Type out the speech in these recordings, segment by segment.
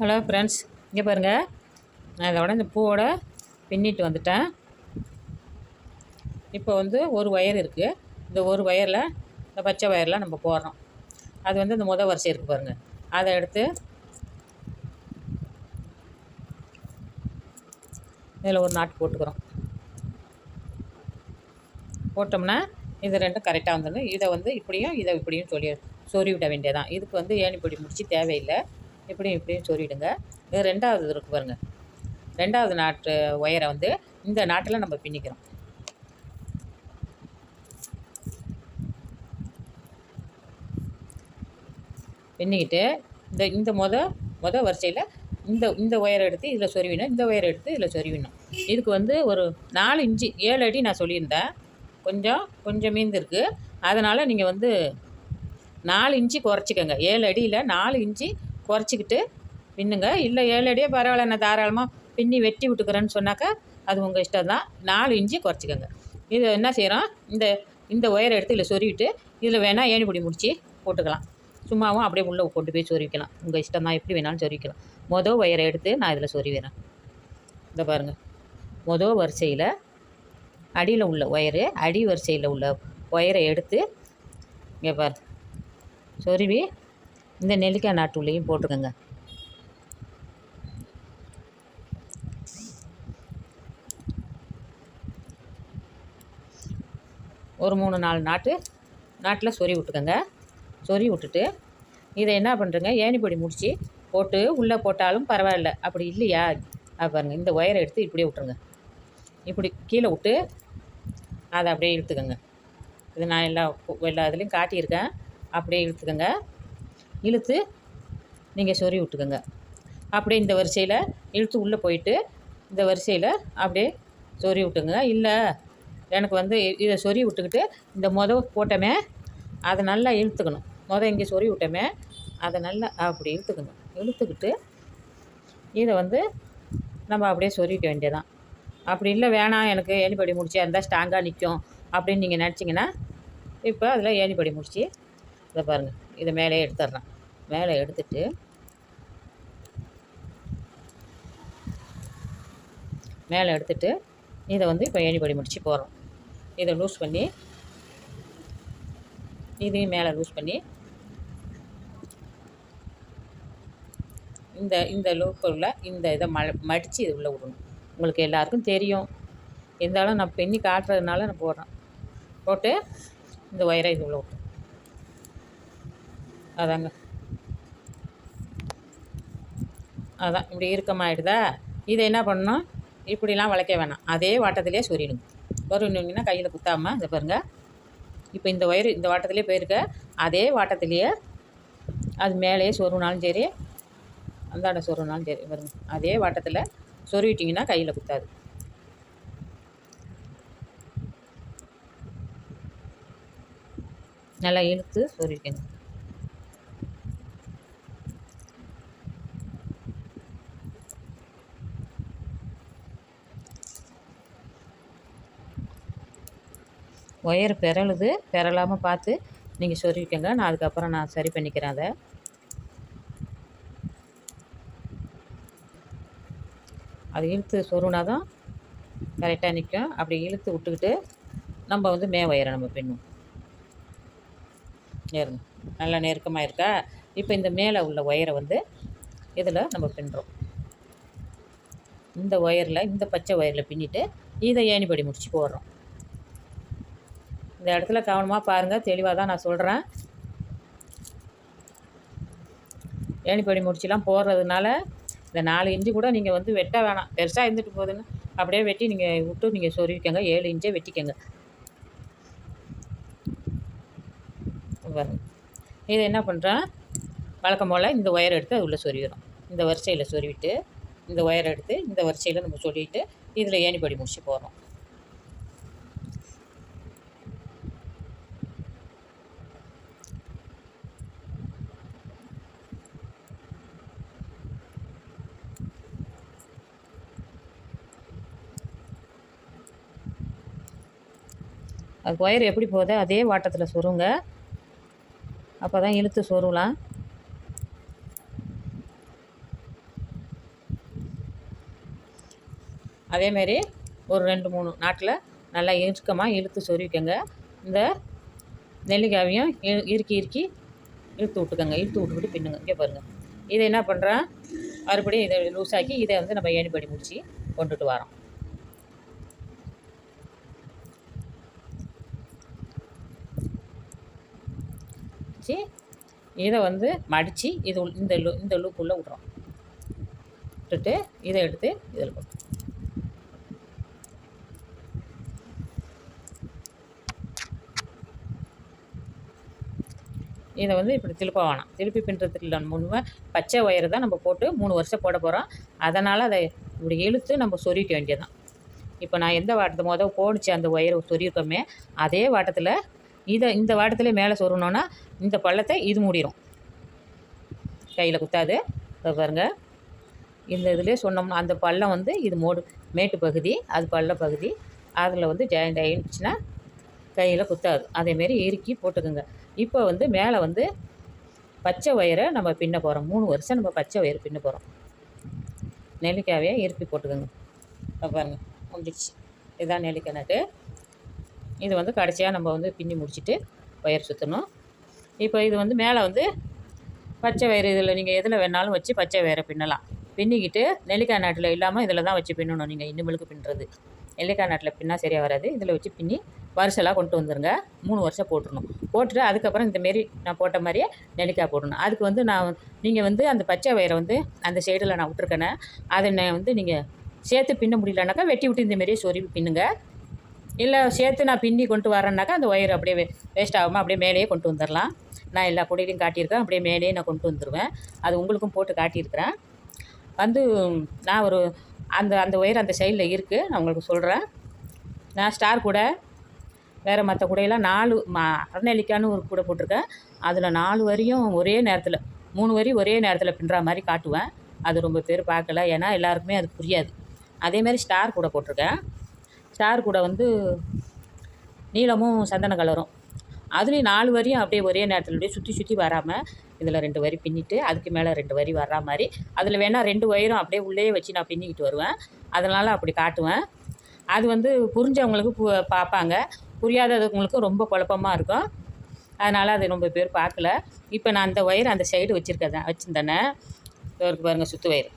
Hello friends இங்கே பாருங்கள் நான் இதோட இந்த பூவோட பின்னிட்டு வந்துட்டேன். இப்போ வந்து ஒரு ஒயர் இருக்குது இந்த ஒரு ஒயரில் இந்த பச்சை ஒயரில் நம்ம போடுறோம் அது வந்து இந்த முத வரிசை இருக்குது பாருங்கள் அதை எடுத்து இதில் ஒரு நாட்டு போட்டுக்கிறோம். போட்டோம்னா இது ரெண்டும் கரெக்டாக வந்துடும் இதை வந்து இப்படியும் இதை இப்படியும் சொல்லி சொறி விட வேண்டியதான் இதுக்கு வந்து ஏணிப்பொடி முடிச்சு தேவையில்லை? இப்படியும் இப்படியும் சொல்லிவிடுங்க இது ரெண்டாவது இருக்கு பாருங்கள் ரெண்டாவது நாட்டு ஒயரை வந்து இந்த நாட்டில் நம்ம பின்னிக்கிறோம். பின்னிக்கிட்டு இந்த இந்த மொத மொத வரிசையில் இந்த இந்த ஒயரை எடுத்து இதில் சொருவினோம் இந்த ஒயரை எடுத்து இதில் சொருவினோம் இதுக்கு வந்து ஒரு நாலு இன்ச்சு ஏழு அடி நான் சொல்லியிருந்தேன். கொஞ்சம் கொஞ்சம் மீந்திருக்கு. அதனால் நீங்கள் வந்து நாலு இன்ச்சு குறைச்சிக்கோங்க. ஏழு அடியில் நாலு இன்ச்சு குறைச்சிக்கிட்டு பின்னுங்க இல்லை ஏழு அடியே பரவாயில்ல நான் தாராளமாக பின்னி வெட்டி விட்டுக்கிறேன்னு சொன்னாக்கா அது உங்கள் இஷ்டம் தான். நாலு இன்ச்சு குறைச்சிக்கோங்க. இது என்ன செய்கிறோம் இந்த இந்த ஒயரை எடுத்து இதில் சொருவிட்டு இதில் வேணால் ஏணிப்பொடி முடித்து போட்டுக்கலாம். சும்மாவும் அப்படியே உள்ளே கொண்டு போய் சொருவிக்கலாம் உங்கள் இஷ்டம் தான். எப்படி வேணாலும் சொருவிக்கலாம் மொதல் ஒயரை எடுத்து நான் இதில் சொருவிறேன் இந்த பாருங்கள் மொதல் வரிசையில் அடியில் உள்ள ஒயரு அடி வரிசையில் உள்ள ஒயரை எடுத்து இங்கே பாரு. சொருவி இந்த நெல்லிக்காய் நாட்டுள்ளையும் போட்டுக்கோங்க. ஒரு மூணு நாலு நாட்டு நாட்டில் சொறி விட்டுக்கோங்க. சொறி விட்டுட்டு இதை என்ன பண்ணுறங்க ஏனிப்பொடி முடித்து போட்டு உள்ளே போட்டாலும் பரவாயில்ல. அப்படி இல்லையா? அது பாருங்கள் இந்த ஒயரை எடுத்து இப்படியே விட்டுருங்க. இப்படி கீழே விட்டு அதை அப்படியே இழுத்துக்கோங்க. இது நான் எல்லா எல்லா இதுலேயும் காட்டியிருக்கேன். அப்படியே இழுத்துக்கோங்க. இழுத்து நீங்கள் சொறி விட்டுக்கோங்க. அப்படியே இந்த வரிசையில் இழுத்து உள்ளே போயிட்டு இந்த வரிசையில் அப்படியே சொறி விட்டுங்க இல்லை எனக்கு வந்து இதை சொறி விட்டுக்கிட்டு இந்த மொத போட்டோமே அதை நல்லா இழுத்துக்கணும். மொத இங்கே சொறி விட்டோமே அதை நல்லா அப்படி இழுத்துக்கணும் இழுத்துக்கிட்டு இதை வந்து நம்ம அப்படியே சொறிக்க வேண்டியதான் அப்படி இல்லை வேணாம் எனக்கு ஏணிப்படி முடிச்சா இருந்தால் ஸ்ட்ராங்காக நிற்கும் அப்படின்னு நீங்கள் நினச்சிங்கன்னா இப்போ அதில் ஏணிப்படி முடிச்சு இதை பாருங்கள் இதை மேலே எடுத்துடுறேன் மேலே எடுத்துட்டு மேலே எடுத்துட்டு இதை வந்து இப்போ ஏணிப்படி முடித்து போடுறோம். இதை லூஸ் பண்ணி இதையும் மேலே லூஸ் பண்ணி இந்த இந்த லூக்குள்ள இந்த இதை ம மடித்து இது உள்ளே விடணும். உங்களுக்கு எல்லாருக்கும் தெரியும். இருந்தாலும் நான் பெண்ணி காட்டுறதுனால நான் போடுறேன். போட்டு இந்த ஒயரை இது உள்ளே விட்டு அதாங்க. அதான் இப்படி இறுக்கமாயிடுதா? இதை என்ன பண்ணணும்? இப்படிலாம் வளைக்க வேணாம். அதே வாட்டத்திலே சொரியணும். சொரியணுங்கன்னா கையில் குத்தாமல் இதை பாருங்கள் இப்போ இந்த ஒயர் இந்த வாட்டத்திலே போயிருக்க. அதே வாட்டத்திலேயே அது மேலேயே சொருனாலும் சரி அந்தாண்ட சொருனாலும் சரி பாருங்க. அதே வாட்டத்தில் சொருவிட்டிங்கன்னா கையில் குத்தாது. நல்லா இழுத்து சொருவிக்கணும். ஒயர் பெறலுது பெறலாமல் பார்த்து நீங்கள் சொல்லிக்கோங்க நான் அதுக்கப்புறம் நான் சரி பண்ணிக்கிறேன் அதை. அது இழுத்து சொருனா தான் கரெக்டாக நிற்கும் அப்படி இழுத்து விட்டுக்கிட்டு நம்ம வந்து மே ஒயரை நம்ம பின்னும் ஏறுங்க நல்லா நெருக்கமாக இருக்கா? இப்போ இந்த மேலே உள்ள ஒயரை வந்து இதில் நம்ம பின்னுறோம் இந்த ஒயரில் இந்த பச்சை ஒயரில் பின்னிட்டு இதை ஏணிப்படி முடிச்சு போடுறோம். இந்த இடத்துல கவனமாக பாருங்கள் தெளிவாக தான் நான் சொல்கிறேன் ஏணிப்படி முடிச்சுலாம் போடுறதுனால இந்த நாலு இன்ச்சு கூட நீங்கள் வந்து வெட்ட வேணாம். பெருசாக இருந்துட்டு போகுதுன்னு. அப்படியே வெட்டி நீங்கள் விட்டு நீங்கள் சொருவிக்கங்க. ஏழு இன்ச்சே வெட்டிக்கங்க. பாருங்க. இதை என்ன பண்ணுறேன் வழக்கம் போல் இந்த ஒயர் எடுத்து அது உள்ளே சொருவிடும் இந்த வரிசையில் சொருவிட்டு இந்த ஒயர் எடுத்து இந்த வரிசையில் நம்ம சொல்லிவிட்டு இதில் ஏணிப்படி முடிச்சு போகிறோம் அது ஒயர் எப்படி போதோ அதே வாட்டத்தில் சொருங்க. அப்போ தான் இழுத்து சொருலாம் அதேமாரி ஒரு ரெண்டு மூணு நாட்டில் நல்லா இறுக்கமாக இழுத்து சொருவிக்கங்க. இந்த நெல்லிக்காவையும் இறுக்கி இறுக்கி இழுத்து விட்டுக்கோங்க. இழுத்து விட்டுக்கிட்டு பின்னுங்க. இங்கே பாருங்கள் இதை என்ன பண்ணுறேன் மறுபடியும் இதை லூஸாக்கி இதை வந்து நம்ம ஏணிப்படி முடித்து கொண்டுட்டு வரோம். வச்சு இதை வந்து மடித்து இது இந்த லூ இந்த லூப்புள்ளே விட்றோம். விட்டுட்டு இதை எடுத்து இதில் இதை வந்து இப்படி திருப்ப வேணாம். திருப்பி பின்னுறதுக்கு இல்லை. முன்னுமே பச்சை ஒயரை தான் நம்ம போட்டு மூணு வருஷம் போட போகிறோம் அதனால் அதை இப்படி இழுத்து நம்ம சொருவிக்க வேண்டியதுதான். இப்போ நான் எந்த வாட்டத்தை மொதல் போணுச்சு அந்த ஒயரை சொருவிக்கோமே அதே வாட்டத்தில் இதை இந்த வாட்டத்தில் மேலே சொருணோன்னா இந்த பள்ளத்தை இது மூடிடும் கையில் குத்தாது. இதோ பாருங்க. இந்த இதுலேயே சொன்னோம்னா அந்த பள்ளம் வந்து இது மோடு மேட்டு பகுதி அது பள்ள பகுதி. அதில் வந்து ஜாயிண்ட் ஆகிடுச்சுன்னா கையில் குத்தாது. அதேமாரி இறுக்கி போட்டுக்கோங்க. இப்போ வந்து மேலே வந்து பச்சை ஒயரை நம்ம பின்ன போகிறோம் மூணு வருஷம் நம்ம பச்சை ஒயர் பின்ன போகிறோம் நெல்லிக்காயே இறுக்கி போட்டுக்கோங்க. பாருங்க. முடிஞ்சிடுச்சு. இதுதான் நெல்லிக்காய் நட்டு. இது வந்து கடைசியாக நம்ம வந்து பின்னி முடிச்சுட்டு ஒயர் சுற்றணும் இப்போ இது வந்து மேலே வந்து பச்சை வயிறு இதில் நீங்கள் எதில் வேணாலும் வச்சு பச்சை வயிறை பின்னலாம். பின்னிக்கிட்டு நெல்லிக்காய் நாட்டில் இல்லாமல் இதில் தான் வச்சு பின்னணும் நீங்கள் இனிமேலுக்கு பின்னுறது. நெல்லிக்காய் நாட்டில் பின்னா சரியாக வராது. இதில் வச்சு பின்னி வருஷலாக கொண்டு வந்துருங்க. மூணு வருஷம் போட்டுடணும் போட்டுட்டு அதுக்கப்புறம் இந்த மாரி நான் போட்ட மாதிரியே நெல்லிக்காய் போடணும். அதுக்கு வந்து நான் நீங்கள் வந்து அந்த பச்சை வயிறை வந்து அந்த சைடில் நான் விட்டுருக்கேனே அதை நான் வந்து நீங்கள் சேர்த்து பின்ன முடியலனாக்கா வெட்டி விட்டு இந்தமாரியே சொருவி பின்னுங்க. இல்லை சேர்த்து நான் பின்னி கொண்டு வரேன்னாக்கா அந்த ஒயர் அப்படியே வேஸ்ட் ஆகாமல் அப்படியே மேலேயே கொண்டு வந்துடலாம் நான் எல்லா பொடியிலையும் காட்டியிருக்கேன். அப்படியே மேலேயே நான் கொண்டு வந்துடுவேன் அது உங்களுக்கும் போட்டு காட்டியிருக்கிறேன். வந்து நான் ஒரு அந்த அந்த ஒயர் அந்த சைடில் இருக்குது நான் உங்களுக்கு சொல்கிறேன் நான் ஸ்டார் கூட வேறு மற்ற கூடையெல்லாம் நாலு மா அரைநெல்லிக்கான்னு ஒரு கூடை போட்டிருக்கேன். அதில் நாலு வரியும் ஒரே நேரத்தில் மூணு வரி ஒரே நேரத்தில் பின்னுற மாதிரி காட்டுவேன். அது ரொம்ப பேர் பார்க்கல. ஏன்னா எல்லாருக்குமே அது புரியாது. அதேமாதிரி ஸ்டார் கூட போட்டிருக்கேன். ஸ்டார் கூட வந்து நீளமும் சந்தன கலரும். அதுலேயும் நாலு வரியும் அப்படியே ஒரே நேரத்தில் அப்படியே சுற்றி சுற்றி வராமல் இதில் ரெண்டு வரி பின்னிட்டு அதுக்கு மேலே ரெண்டு வரி வர்ற மாதிரி. அதில் வேணால் ரெண்டு வயிறும் அப்படியே உள்ளே வச்சு நான் பின்னிக்கிட்டு வருவேன். அதனால் அப்படி காட்டுவேன். அது வந்து புரிஞ்சவங்களுக்கு பு பார்ப்பாங்க. புரியாதவங்களுக்கு ரொம்ப குழப்பமாக இருக்கும். அதனால் அது ரொம்ப பேர் பார்க்கல. இப்போ நான் அந்த ஒயர் அந்த சைடு வச்சுருக்கேன் வச்சுருந்தேனே. இவருக்கு பாருங்கள் சுற்று வயிறு.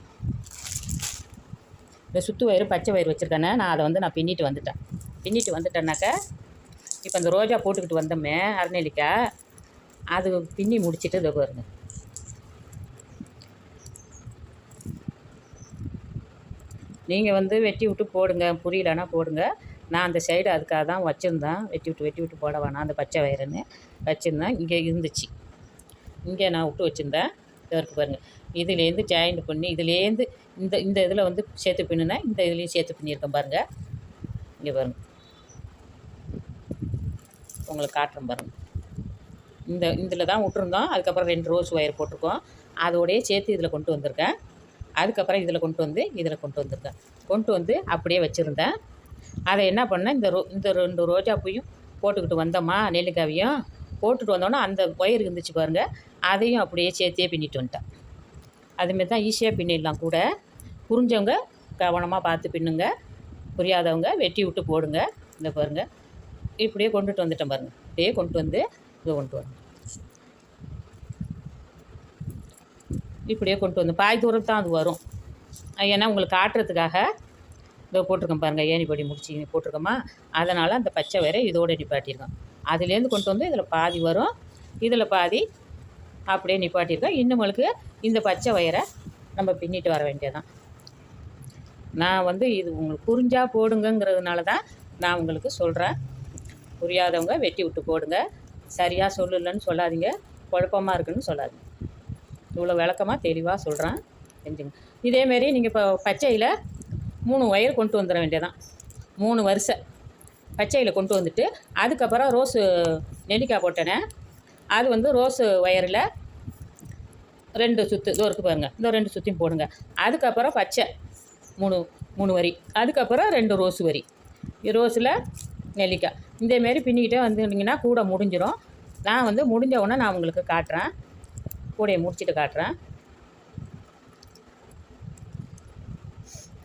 இந்த சுற்று வயிறு பச்சை வயிறு வச்சுருக்கேனே நான் அதை வந்து நான் பின்னிட்டு வந்துட்டேன். பின்னிட்டு வந்துட்டேன்னாக்கா இப்போ இந்த ரோஜா போட்டுக்கிட்டு வந்தோமே அரைநெல்லிக்காய் அது பின்னி முடிச்சுட்டு இதை பாருங்க. நீங்கள் வந்து வெட்டி விட்டு போடுங்க புரியலன்னா போடுங்க. நான் அந்த சைடு அதுக்காக தான் வச்சுருந்தேன். வெட்டி விட்டு வெட்டி விட்டு போட வேணாம் அந்த பச்சை வயிறுன்னு வச்சுருந்தேன். இங்கே இருந்துச்சு. இங்கே நான் விட்டு வச்சுருந்தேன். இதற்கு பாருங்கள் இதுலேருந்து ஜாயிண்ட் பண்ணி இதுலேருந்து இந்த இந்த இதில் வந்து சேர்த்து பின்னுனேன் இந்த இதுலேயும் சேர்த்து பின்னியிருக்கேன் பாருங்கள் இங்கே பாருங்கள் உங்களுக்கு காட்டுறேன் பாருங்கள் இந்த இதில் தான் விட்டுருந்தோம். அதுக்கப்புறம் ரெண்டு ரோஸ் ஒயர் போட்டிருக்கோம். அதோடயே சேர்த்து இதில் கொண்டு வந்திருக்கேன். அதுக்கப்புறம் இதில் கொண்டு வந்து இதில் கொண்டு வந்திருக்கேன். கொண்டு வந்து அப்படியே வச்சுருந்தேன். அதை என்ன பண்ணேன்? இந்த ரோ இந்த ரெண்டு ரோஜா பூயும் போட்டுக்கிட்டு வந்தோமா நெல்லிக்காவையும் போட்டுட்டு வந்தோன்னே அந்த ஒயர் இருந்துச்சு பாருங்கள் அதையும் அப்படியே சேர்த்தே பின்னிட்டு வந்துட்டேன். அதுமாரி தான் ஈஸியாக பின்னிடலாம் கூட. புரிஞ்சவங்க கவனமாக பார்த்து பின்னுங்க. புரியாதவங்க வெட்டி விட்டு போடுங்க. இந்த பாருங்கள் இப்படியே கொண்டுட்டு வந்துட்டேன் பாருங்கள் இப்படியே கொண்டு வந்து இதை கொண்டு வரணும். இப்படியே கொண்டு வந்து பாய் தூரம் தான் அது வரும். ஏன்னா உங்களுக்கு காட்டுறதுக்காக இதை போட்டிருக்கேன் பாருங்கள் ஏணிப்படி முடிச்சு போட்டிருக்கோமா? அதனால் அந்த பச்சை வேற இதோட நிப்பாட்டியிருக்கோம் அதுலேருந்து கொண்டு வந்து இதில் பாதி வரும். இதில் பாதி அப்படியே நிப்பாட்டியிருக்கோம். இன்னுமளுக்கு இந்த பச்சை வயரை நம்ம பின்னிட்டு வர வேண்டியதான் நான் வந்து இது உங்களுக்கு புரிஞ்சால் போடுங்கங்கிறதுனால தான் நான் உங்களுக்கு சொல்கிறேன் புரியாதவங்க வெட்டி விட்டு போடுங்க. சரியாக சொல்லலன்னு சொல்லாதீங்க. குழப்பமாக இருக்குன்னு சொல்லாதீங்க. இவ்வளோ விளக்கமாக தெளிவாக சொல்கிறேன் செஞ்சுங்க இதேமாரி நீங்கள் இப்போ பச்சையில் மூணு ஒயர் கொண்டு வந்துட வேண்டியதான் மூணு வருஷம் பச்சையில் கொண்டு வந்துட்டு அதுக்கப்புறம் ரோஸு நெல்லிக்காய் போட்டேனே அது வந்து ரோஸு ஒயரில் ரெண்டு சுற்று இதோ இருக்கு பாருங்க. இந்த ரெண்டு சுற்றியும் போடுங்க. அதுக்கப்புறம் பச்சை மூணு மூணு வரி. அதுக்கப்புறம் ரெண்டு ரோஸ் வரி. ரோஸில் நெல்லிக்காய். இதேமாரி பின்னிக்கிட்டே வந்துட்டிங்கன்னா கூட முடிஞ்சிடும் நான் வந்து முடிஞ்ச உடனே நான் உங்களுக்கு காட்டுறேன். கூடையை முடிச்சுட்டு காட்டுறேன்.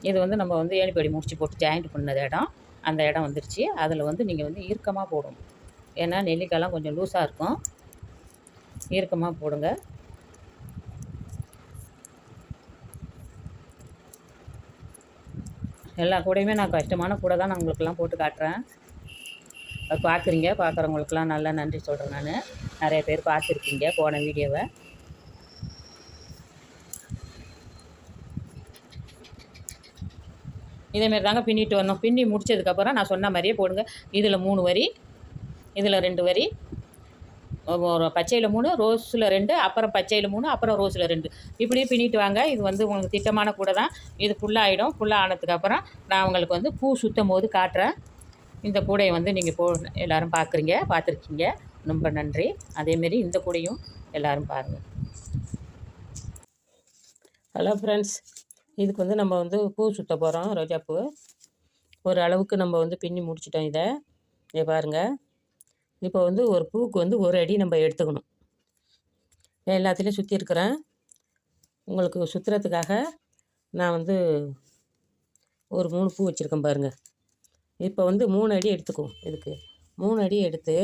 இது வந்து நம்ம வந்து ஏணிப்படி முடிச்சு போட்டு ஜாயிண்ட் பண்ணது இடம். அந்த இடம் வந்துருச்சு. அதில் வந்து நீங்கள் வந்து இறுக்கமாக போடணும். ஏன்னா நெல்லிக்காயெலாம் கொஞ்சம் லூஸாக இருக்கும். இறுக்கமாக போடுங்க. எல்லா கூடையுமே நான் கஷ்டமான கூட தான் நான் உங்களுக்கெல்லாம் போட்டு காட்டுறேன். அது பார்க்குறீங்க பார்க்குறவங்களுக்கெல்லாம் நல்லா நன்றி சொல்கிறேன் நான். நிறைய பேர் பார்த்துருக்கீங்க போன வீடியோவை. இதேமாரி தாங்க பின்னிட்டு வரணும் பின்னி முடிச்சதுக்கப்புறம் நான் சொன்ன மாதிரியே போடுங்க. இதில் மூணு வரி இதில் ரெண்டு வரி பச்சையில் மூணு ரோஸில் ரெண்டு அப்புறம் பச்சையில் மூணு அப்புறம் ரோஸில் ரெண்டு. இப்படியே பின்னிட்டு வாங்க. இது வந்து உங்களுக்கு திட்டமான கூட தான். இது ஃபுல்லாகிடும் ஃபுல்லாக ஆனதுக்கப்புறம் நான் உங்களுக்கு வந்து பூ சுற்றும் போது காட்டுறேன். இந்த கூடையை வந்து நீங்கள் போ எல்லோரும் பார்க்குறீங்க பார்த்துருக்கீங்க. ரொம்ப நன்றி. அதேமாரி இந்த கூடையும் எல்லோரும் பாருங்கள் ஹலோ ஃப்ரெண்ட்ஸ் இதுக்கு வந்து நம்ம வந்து பூ சுற்ற போகிறோம் ரோஜாப்பூ. ஒரு அளவுக்கு நம்ம வந்து பின்னி முடிச்சிட்டோம் இதை. இதை பாருங்கள் இப்போ வந்து ஒரு பூவுக்கு வந்து ஒரு அடி நம்ம எடுத்துக்கணும். எல்லாத்துலேயும் சுற்றி இருக்கிறேன். உங்களுக்கு சுற்றுறதுக்காக நான் வந்து ஒரு மூணு பூ வச்சுருக்கேன் பாருங்கள் இப்போ வந்து மூணு அடி எடுத்துக்குவோம் இதுக்கு. மூணு அடி எடுத்து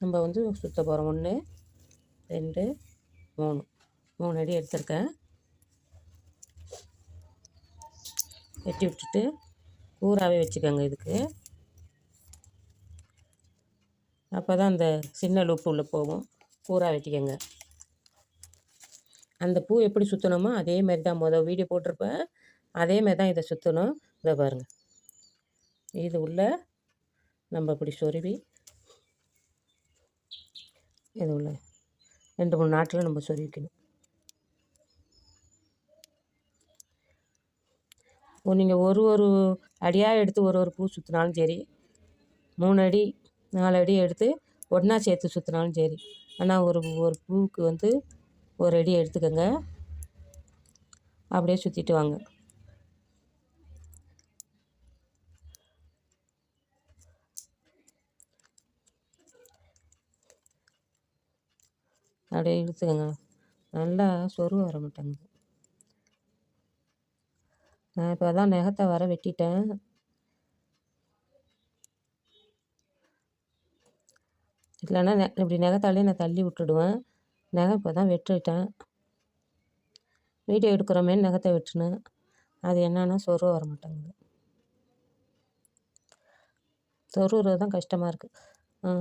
நம்ம வந்து சுற்ற போகிறோம் ஒன்று ரெண்டு மூணு. மூணு அடி எடுத்திருக்கேன். வெட்டி விட்டுட்டு கூறாகவே வச்சுக்கோங்க இதுக்கு. அப்போ தான் அந்த சின்ன லூப்பு உள்ளே போகும். பூரா வெட்டிக்கங்க. அந்த பூ எப்படி சுற்றணுமோ அதே மாதிரி தான் மொதல் வீடியோ போட்டிருப்பேன். அதே மாதிரி தான் இதை சுற்றணும் இதை பாருங்கள் இது உள்ள நம்ம இப்படி சொருவி இது உள்ள ரெண்டு மூணு நாட்டில் நம்ம சொருவிக்கணும். நீங்கள் ஒரு ஒரு அடியாக எடுத்து ஒரு ஒரு பூ சுற்றினாலும் சரி மூணு அடி நாலு அடி எடுத்து ஒன்றா சேர்த்து சுற்றினாலும் சரி. ஆனால் ஒரு ஒரு பூவுக்கு வந்து ஒரு அடி எடுத்துக்கோங்க. அப்படியே சுற்றிட்டு வாங்க. அப்படியே இழுத்துக்கோங்க. நல்லா சொருவ வர மாட்டேங்குது நான் இப்போ தான் நகத்தை வர வெட்டிட்டேன். இல்லைன்னா நெ இப்படி நகத்தாலே நான் தள்ளி விட்டுடுவேன். நகை இப்போ தான் வெட்டிட்டேன். வீடியோ எடுக்கிறோமே நகத்தை வெட்டினேன். அது என்னன்னா சொருவ வர மாட்டேங்குது. சொருவுறது தான் கஷ்டமாக இருக்குது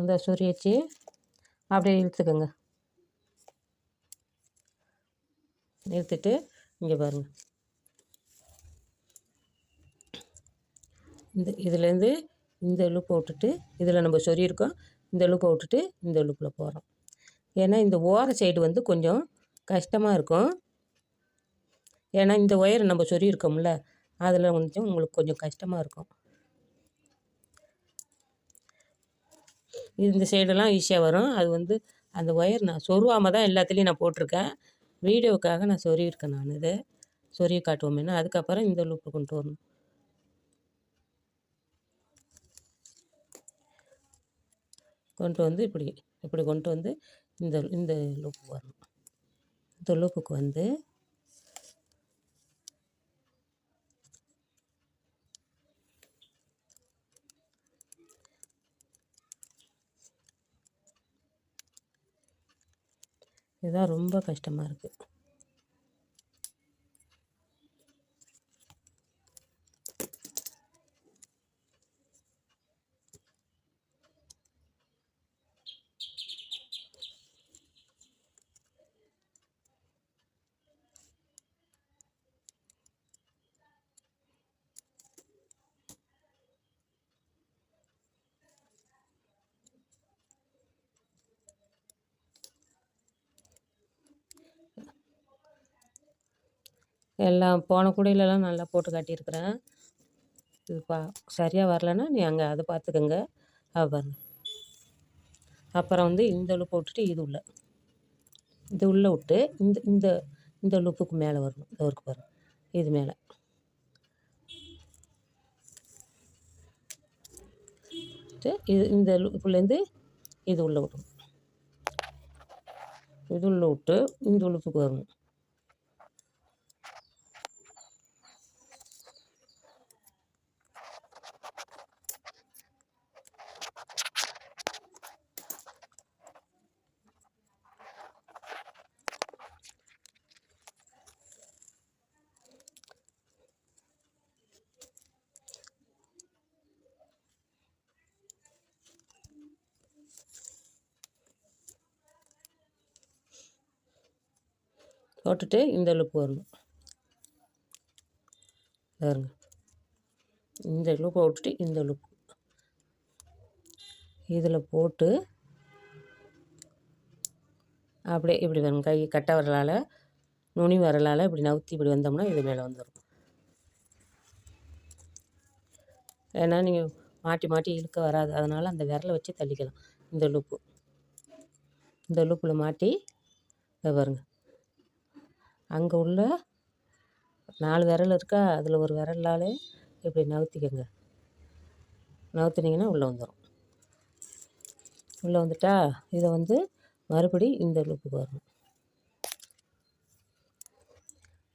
இந்த சொறி வச்சு அப்படியே இழுத்துக்கோங்க. இழுத்துட்டு இங்கே பாருங்கள் இந்த இதுலேருந்து இந்த லூப்பை விட்டுட்டு இதில் நம்ம சொரியிருக்கோம் இந்த லூப்பை விட்டுட்டு இந்த லூப்பில் போகிறோம் ஏன்னா இந்த ஓர சைடு வந்து கொஞ்சம் கஷ்டமாக இருக்கும். ஏன்னா இந்த ஒயர் நம்ம சொருகிருக்கோம்ல அதில் கொஞ்சம் உங்களுக்கு கொஞ்சம் கஷ்டமாக இருக்கும். இந்த சைடெல்லாம் ஈஸியாக வரும். அது வந்து அந்த ஒயர் நான் சொருவாமல் தான் எல்லாத்துலேயும் நான் போட்டிருக்கேன். வீடியோவுக்காக நான் சொருகிருக்கேன் நான் இதை. சொருகி காட்டுவோம் அதுக்கப்புறம் இந்த லூப்பை கொண்டு வரணும். கொண்டு வந்து இப்படி இப்படி கொண்டு வந்து இந்த இந்த லூப்பு வரணும். இந்த லூப்புக்கு வந்து இதுதான் ரொம்ப கஷ்டமாக இருக்குது எல்லாம் போன கூடையிலலாம் நல்லா போட்டு காட்டியிருக்கிறேன். இது பா சரியாக வரலன்னா நீ அங்கே அதை பார்த்துக்கோங்க. பாருங்க அப்புறம் வந்து இந்த உள்ள விட்டுட்டு இது உள்ள. இது உள்ளே விட்டு இந்த இந்த இந்த லுப்புக்கு மேலே வரணும். இந்த ஒர்க் பாருங்க. இது மேலே. இது இந்த லுப்புலேருந்து இது உள்ளே விடணும். இது உள்ளே விட்டு இந்த உழுப்புக்கு வரணும். போட்டுட்டு இந்த லூப் வரணும். பாருங்க இந்த லூப்பை விட்டுட்டு இந்த லூப் இதில் போட்டு அப்படியே இப்படி வரும். கை கட்டை வரலால் நுனி வரலால் இப்படி நவுத்தி இப்படி வந்தோம்னா இது மேலே வந்துடும் ஏன்னா நீங்கள் மாட்டி மாட்டி இழுக்க வராது. அதனால் அந்த விரலை வச்சு தள்ளிக்கலாம். இந்த லூப்பு இந்த லூப்பில் மாட்டி பாருங்கள் அங்கே உள்ள நாலு விரல் இருக்கா? அதில் ஒரு விரலாலே இப்படி நகர்த்திக்கோங்க நகர்த்தினீங்கன்னா உள்ளே வந்துடும் உள்ளே வந்துட்டா இதை வந்து மறுபடி இந்த லூப்புக்கு வரணும்.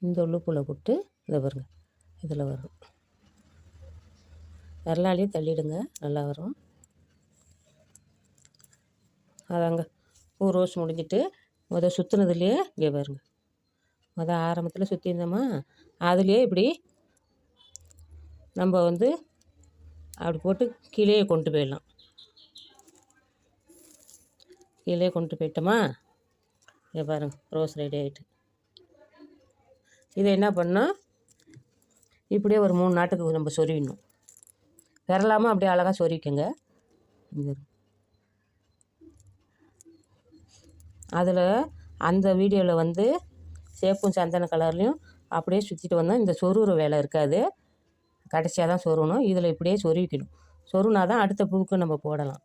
இந்த லூப்பில் போட்டு இதை பாருங்க. இதில் வரும். விரலாலையும் தள்ளிடுங்க. நல்லா வரும். அதாங்க. பூ ரோஸ் முடிஞ்சிட்டு முதல் சுற்றுனதுலேயே இங்கே பாருங்க. மொதல் ஆரம்பத்தில் சுற்றிருந்தோமா அதுலேயே இப்படி நம்ம வந்து அப்படி போட்டு கீழே கொண்டு போயிடலாம். கீழே கொண்டு போயிட்டோமா? இங்கே பாருங்கள் ரோஸ் ரெடி ஆகிட்டு இதை என்ன பண்ணோம் இப்படியே ஒரு மூணு நாட்டுக்கு நம்ம சொருவிடணும். பெறலாமா? அப்படியே அழகாக சொருவிக்கங்க. அதில் அந்த வீடியோவில் வந்து சேப்பும் சந்தன கலர்லேயும் அப்படியே சுற்றிட்டு வந்தால் இந்த சொருகிற வேலை இருக்காது. கடைசியாக தான் சொருகணும் இதில் இப்படியே சொருவிக்கணும். சொருனா தான் அடுத்த பூவுக்கு நம்ம போடலாம்.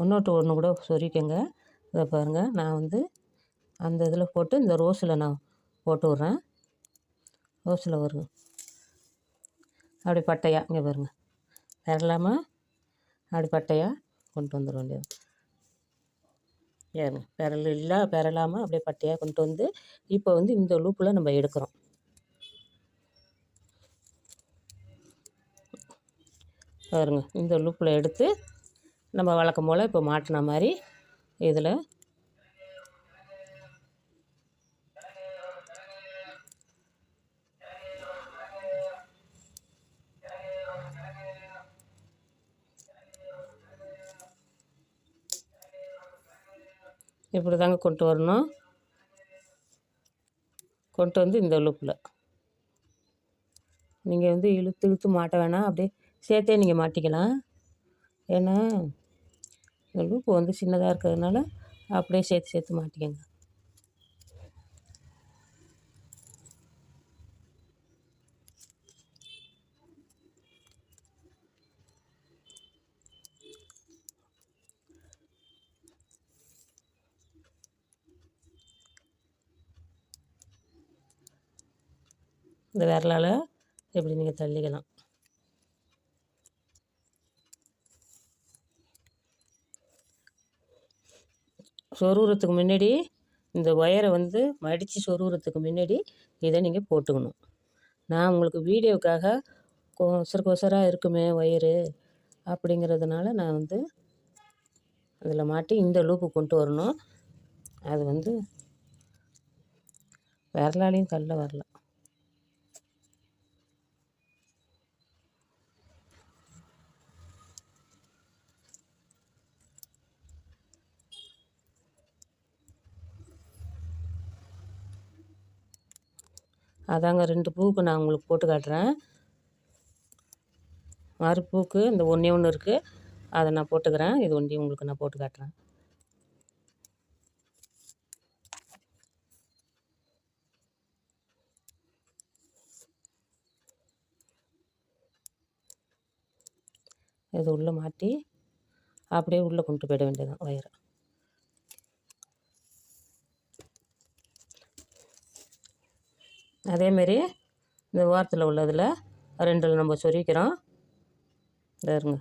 ஒன்றோட்டு ஒன்று கூட சொருவிக்கங்க. இதை பாருங்கள் நான் வந்து அந்த இதில் போட்டு இந்த ரோஸில் நான் போட்டு விட்றேன். ரோஸில் வருங்க அப்படி பட்டையாக இங்கே பாருங்க. வரலாமா? அப்படி பட்டையா? கொண்டு வந்துட வேண்டியது. ஏறுங்க பெறல் இல்லை பெறலாமல் அப்படியே பட்டையாக கொண்டு வந்து இப்போ வந்து இந்த லூப்பில் நம்ம எடுக்கிறோம். பாருங்க இந்த லூப்பில் எடுத்து நம்ம வழக்கம் போல் இப்போ மாட்டின மாதிரி இதில் இப்படி தாங்க கொண்டு வரணும். கொண்டு வந்து இந்த லூப்பில் நீங்கள் வந்து இழுத்து இழுத்து மாட்ட வேணாம். அப்படியே சேர்த்தே நீங்கள் மாட்டிக்கலாம். ஏன்னா இந்த லூப்பு வந்து சின்னதாக இருக்கிறதுனால அப்படியே சேர்த்து சேர்த்து மாட்டிக்கங்க. இந்த விரலால் இப்படி நீங்கள் தள்ளிக்கலாம். சொருகிறதுக்கு முன்னாடி இந்த ஒயரை வந்து மடித்து சொருகிறதுக்கு முன்னாடி இதை நீங்கள் போட்டுக்கணும். நான் உங்களுக்கு வீடியோவுக்காக கொசர் கொசராக இருக்குமே ஒயரு அப்படிங்கிறதுனால நான் வந்து அதில் மாட்டி இந்த லூப்பு கொண்டு வரணும். அது வந்து விரலாலையும் கல்ல வரல. அதாங்க ரெண்டு பூவுக்கு நான் உங்களுக்கு போட்டு காட்டுறேன். ஆறு பூக்கு இந்த ஒன்றே ஒன்று இருக்குது அதை நான் போட்டுக்கிறேன். இது ஒன்றி உங்களுக்கு நான் போட்டு காட்டுறேன். இது உள்ளே மாட்டி அப்படியே உள்ளே கொண்டு போயிட வேண்டியதான் ஒயரை. அதேமாரி இந்த ஓரத்தில் உள்ளதில் ரெண்டில் நம்ம சொருவிக்கிறோம் இருங்க.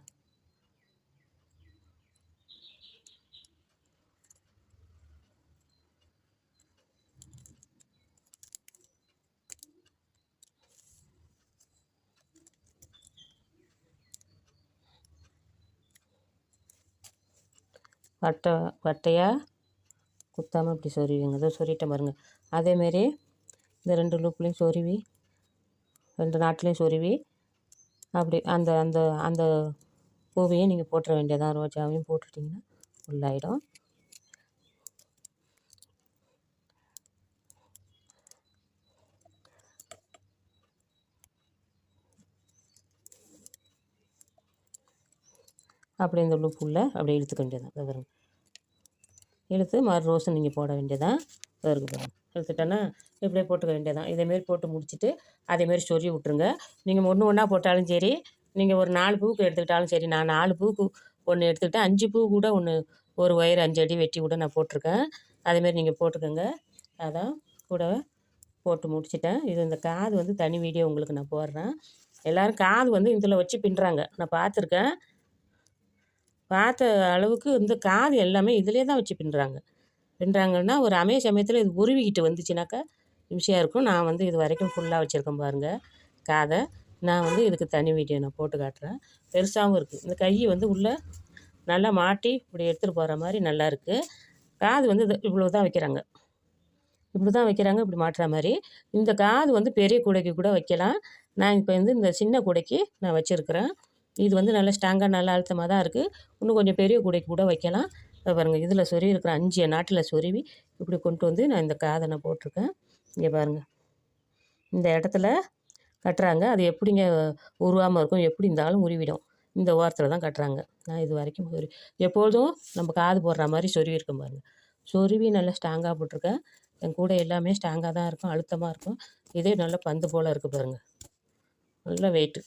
வட்டை வட்டையாக குத்தாமல் இப்படி சொருவிங்க இதை சொருவிட்டேன் பாருங்கள் அதேமாரி இந்த ரெண்டு லூப்லேயும் சொருவி ரெண்டு நாட்டிலையும் சொருவி அப்படி அந்த அந்த அந்த பூவையும் நீங்கள் போட்டுற வேண்டியதான் ரோஜாவையும் போட்டுட்டிங்கன்னா ஃபுல்லாகிடும் அப்படி இந்த உள்ள உள்ளே அப்படியே இழுத்துக்க வேண்டியதான் இழுத்து மறு ரோஸும் நீங்கள் போட வேண்டியதான் இருக்குது இருக்கு இப்படியே போட்டுக்க வேண்டியதான் இதேமாரி போட்டு முடிச்சுட்டு அதேமாரி சொருவி விட்ருங்க நீங்கள் ஒன்று ஒன்றா போட்டாலும் சரி நீங்கள் ஒரு நாலு பூக்கு எடுத்துக்கிட்டாலும் சரி நான் நாலு பூக்கு ஒன்று எடுத்துக்கிட்டேன் அஞ்சு பூ கூட ஒன்று ஒரு ஒயர் அஞ்சு அடி வெட்டி கூட நான் போட்டிருக்கேன். அதேமாரி நீங்கள் போட்டுக்கோங்க. அதான் கூட போட்டு முடிச்சிட்டேன். இது இந்த காது வந்து தனி வீடியோ உங்களுக்கு நான் போடுறேன். எல்லோரும் காது வந்து இதில் வச்சு பின்னுறாங்க. நான் பார்த்துருக்கேன். பார்த்த அளவுக்கு இந்த காது எல்லாமே இதிலே தான் வச்சு பின்னுறாங்க. பின்னுறாங்கன்னா ஒரு அமைய சமயத்தில் இது உருவிக்கிட்டு வந்துச்சுனாக்கா ஈஸியாக இருக்கும். நான் வந்து இது வரைக்கும் ஃபுல்லாக வச்சுருக்கேன் பாருங்கள் காதை நான் வந்து இதுக்கு தனி வீடியோ நான் போட்டு காட்டுறேன். பெருசாகவும் இருக்குது இந்த கை வந்து உள்ளே நல்லா மாட்டி இப்படி எடுத்துகிட்டு போகிற மாதிரி நல்லா இருக்குது காது வந்து இது இவ்வளோ தான் வைக்கிறாங்க. இப்படி தான் வைக்கிறாங்க இப்படி மாட்டுற மாதிரி. இந்த காது வந்து பெரிய கூடைக்கு கூட வைக்கலாம். நான் இப்போ வந்து இந்த சின்ன கூடைக்கு நான் வச்சுருக்கிறேன். இது வந்து நல்லா ஸ்ட்ராங்காக நல்லா அழுத்தமாக தான் இருக்குது இன்னும் கொஞ்சம் பெரிய கூடைக்கு கூட வைக்கலாம். பாருங்கள் இதில் சொருவி இருக்கிற அஞ்சு நாட்டில் சொருவி இப்படி கொண்டு வந்து நான் இந்த காதை நான் போட்டிருக்கேன். இங்கே பாருங்கள் இந்த இடத்துல கட்டுறாங்க. அது எப்படிங்க உருவாமல் இருக்கும்? எப்படி இருந்தாலும் உருவிடும். இந்த ஓரத்தில் தான் கட்டுறாங்க. நான் இது வரைக்கும் சொரு எப்பொழுதும் நம்ம காது போடுற மாதிரி சொருவி இருக்கும் பாருங்கள் சொருவி நல்லா ஸ்ட்ராங்காக போட்டிருக்கேன். என் கூட எல்லாமே ஸ்ட்ராங்காக தான் இருக்கும். அழுத்தமாக இருக்கும். இதே நல்ல பந்து போல் இருக்குது பாருங்கள் நல்ல வெயிட்டு